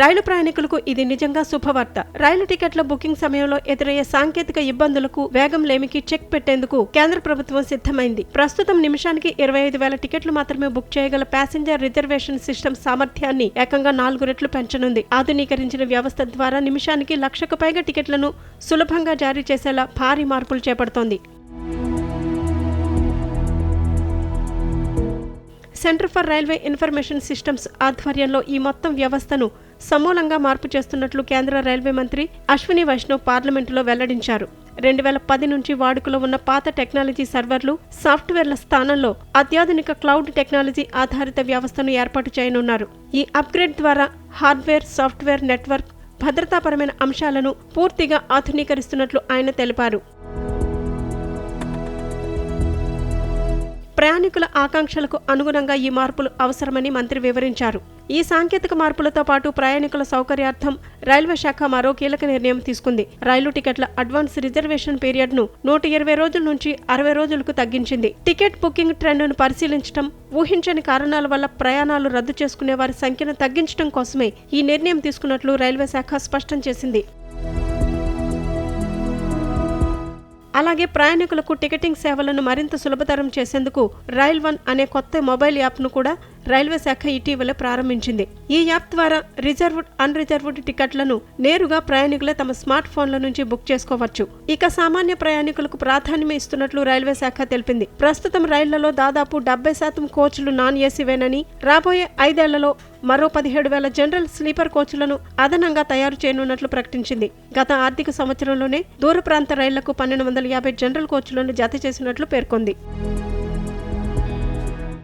రైలు ప్రయాణికులకు ఇది నిజంగా శుభవార్త. రైలు టికెట్ల బుకింగ్ సమయంలో ఎదురయ్యే సాంకేతిక ఇబ్బందులకు వేగం లేమికి చెక్ పెట్టేందుకు కేంద్ర ప్రభుత్వం సిద్ధమైంది. ప్రస్తుతం నిమిషానికి ఇరవై ఐదు వేల టికెట్లు మాత్రమే బుక్ చేయగల ప్యాసింజర్ రిజర్వేషన్ సిస్టమ్ సామర్థ్యాన్ని ఏకంగా నాలుగు రెట్లు పెంచనుంది. ఆధునీకరించిన వ్యవస్థ ద్వారా నిమిషానికి లక్షకు పైగా టికెట్లను సులభంగా జారీ చేసేలా భారీ మార్పులు చేపడుతోంది. Centre for railway information systems ఆధ్వర్యంలో ఈ మొత్తం వ్యవస్థను సమూలంగా మార్పు చేస్తున్నట్లు కేంద్ర రైల్వే మంత్రి అశ్విని వైష్ణవ్ పార్లమెంటులో వెల్లడించారు. రెండు వేల పది నుంచి వాడుకలో ఉన్న పాత టెక్నాలజీ సర్వర్లు సాఫ్ట్వేర్ల స్థానంలో అత్యాధునిక క్లౌడ్ టెక్నాలజీ ఆధారిత వ్యవస్థను ఏర్పాటు చేయనున్నారు. ఈ అప్గ్రేడ్ ద్వారా హార్డ్వేర్ సాఫ్ట్వేర్ నెట్వర్క్ భద్రతాపరమైన అంశాలను పూర్తిగా ఆధునీకరిస్తున్నట్లు ఆయన తెలిపారు. ప్రయాణికుల ఆకాంక్షలకు అనుగుణంగా ఈ మార్పులు అవసరమని మంత్రి వివరించారు. ఈ సాంకేతిక మార్పులతో పాటు ప్రయాణికుల సౌకర్యార్థం రైల్వే శాఖ మరో కీలక నిర్ణయం తీసుకుంది. రైలు టికెట్ల అడ్వాన్స్ రిజర్వేషన్ పీరియడ్ను నూట ఇరవై రోజుల నుంచి అరవై రోజులకు తగ్గించింది. టికెట్ బుకింగ్ ట్రెండ్ను పరిశీలించడం ఊహించని కారణాల వల్ల ప్రయాణాలు రద్దు చేసుకునే వారి సంఖ్యను తగ్గించడం కోసమే ఈ నిర్ణయం తీసుకున్నట్లు రైల్వే శాఖ స్పష్టం చేసింది. అలాగే ప్రయాణికులకు టికెటింగ్ సేవలను మరింత సులభతరం చేసేందుకు రైల్ వన్ అనే కొత్త మొబైల్ యాప్ను కూడా రైల్వే శాఖ ఇటీవల ప్రారంభించింది. ఈ యాప్ ద్వారా రిజర్వ్డ్ అన్ రిజర్వ్డ్ టికెట్లను నేరుగా ప్రయాణికులే తమ స్మార్ట్ ఫోన్ల నుంచి బుక్ చేసుకోవచ్చు. ఇక సామాన్య ప్రయాణికులకు ప్రాధాన్యం ఇస్తున్నట్లు రైల్వే శాఖ తెలిపింది. ప్రస్తుతం రైళ్ళలో దాదాపు డెబ్బై శాతం కోచ్లు నాన్ ఏసీవేనని రాబోయే ఐదేళ్ళలో మరో పదిహేడు వేల జనరల్ స్లీపర్ కోచ్లను అదనంగా తయారు చేయనున్నట్లు ప్రకటించింది. గత ఆర్థిక సంవత్సరంలోనే దూర ప్రాంత రైళ్ళకు పన్నెండు వందల యాభై జనరల్ కోచ్లను జత చేసినట్లు పేర్కొంది.